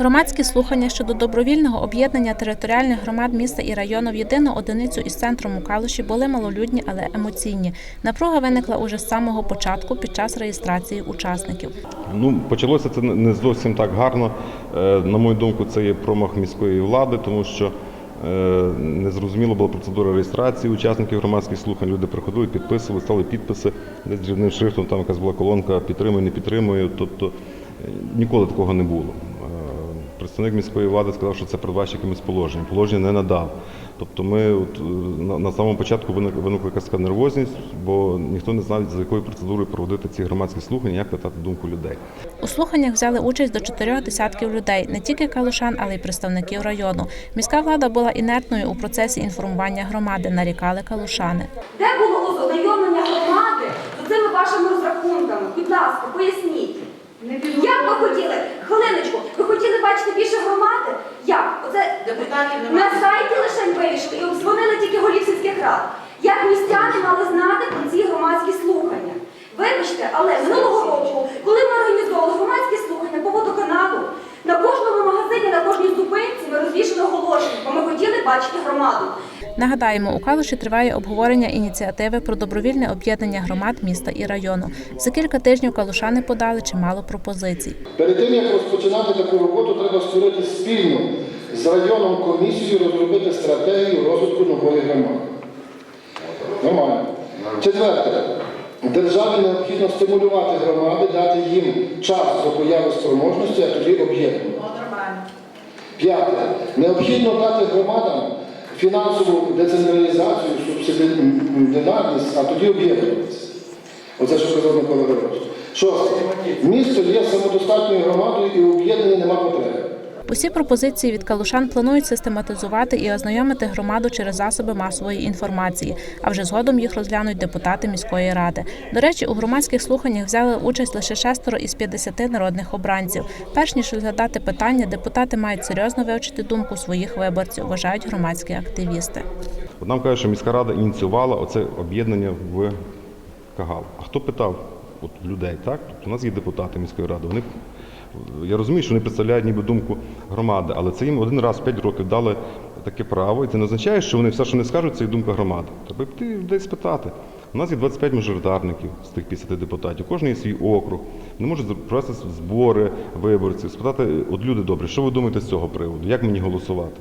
Громадські слухання щодо добровільного об'єднання територіальних громад міста і району в єдину одиницю із центром у Калуші були малолюдні, але емоційні. Напруга виникла уже з самого початку під час реєстрації учасників. Ну, почалося це не зовсім так гарно. Е, На мою думку, це є промах міської влади, тому що е, незрозуміла була процедура реєстрації учасників громадських слухань. Люди приходили, підписували, стали підписи, десь дрібним шрифтом там якась була колонка підтримую, не підтримую. Тобто е, ніколи такого не було. Представник міської влади сказав, що це передбачить якимось положенням. Положення не надав. Тобто ми от, е, на, на самому початку виник- виникла якась нервозність, бо ніхто не знав, за якою процедурою проводити ці громадські слухання, як питати думку людей. У слуханнях взяли участь до чотирьох десятків людей, не тільки калушан, але й представників району. Міська влада була інертною у процесі інформування громади, нарікали калушани. Де було ознайомлення громади з цими вашими розрахунками? Будь ласка, поясніть. Як ви хотіли? Хвилиночку, ви хотіли бачити більше громади? Як? Оце Депутатів на сайті лише вийшли і обзвонили тільки голів сільських рад. Як містяни мали знати про ці громадські слухання? Вибачте, але минулого року, коли ми організовували громадські слухання по водоканалу, на кожному магазині, на кожній зупинці ми розвішали оголошення, бо ми хотіли бачити громаду. Нагадаємо, у Калуші триває обговорення ініціативи про добровільне об'єднання громад міста і району. За кілька тижнів калушани подали чимало пропозицій. Перед тим, як розпочинати таку роботу, треба створити спільну з районом комісію, розробити стратегію розвитку нової громади. Нормально. Четверте. Державі необхідно стимулювати громади, дати їм час до появи спроможності, а тоді об'єднувати. П'яте. Необхідно дати громадам фінансову децентралізацію, субсидіарність, а тоді об'єднуватися. Оце, що казав Микола Григорович. Шосте. Місто є самодостатньою громадою і об'єднання нема потреби. Усі пропозиції від калушан планують систематизувати і ознайомити громаду через засоби масової інформації, а вже згодом їх розглянуть депутати міської ради. До речі, у громадських слуханнях взяли участь лише шестеро із 50 народних обранців. Перш ніж розглядати питання, депутати мають серйозно вивчити думку своїх виборців, вважають громадські активісти. Нам кажуть, що міська рада ініціювала оце об'єднання в Кагал. А хто питав от, людей, так? Тобто у нас є депутати міської ради. Вони, я розумію, що вони представляють ніби думку громади, але це їм один раз в 5 років дали таке право. І це не означає, що вони все, що не скажуть, це і думка громади. Треба йти людей спитати. У нас є 25 мажоритарників з тих 50 депутатів. Кожен є свій округ. Вони можуть провести збори виборців, спитати, от люди добрі, що ви думаєте з цього приводу? Як мені голосувати?